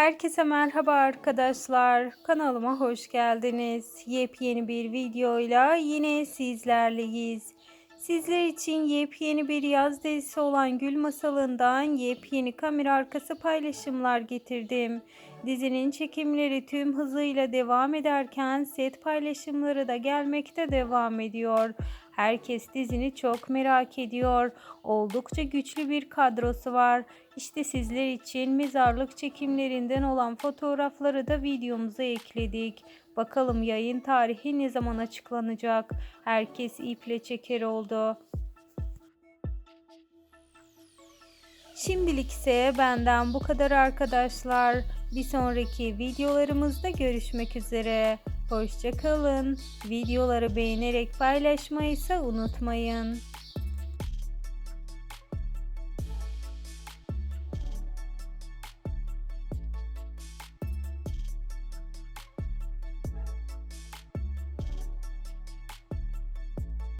Herkese merhaba arkadaşlar. Kanalıma hoş geldiniz. Yepyeni bir videoyla yine sizlerleyiz. Sizler için yepyeni bir yaz dizisi olan Gül Masalı'ndan yepyeni kamera arkası paylaşımlar getirdim. Dizinin çekimleri tüm hızıyla devam ederken set paylaşımları da gelmekte devam ediyor. Herkes dizini çok merak ediyor. Oldukça güçlü bir kadrosu var. İşte sizler için mezarlık çekimlerinden olan fotoğrafları da videomuza ekledik. Bakalım yayın tarihi ne zaman açıklanacak? Herkes iple çeker oldu. Şimdilik ise benden bu kadar arkadaşlar. Bir sonraki videolarımızda görüşmek üzere. Hoşçakalın. Videoları beğenerek paylaşmayı ise unutmayın.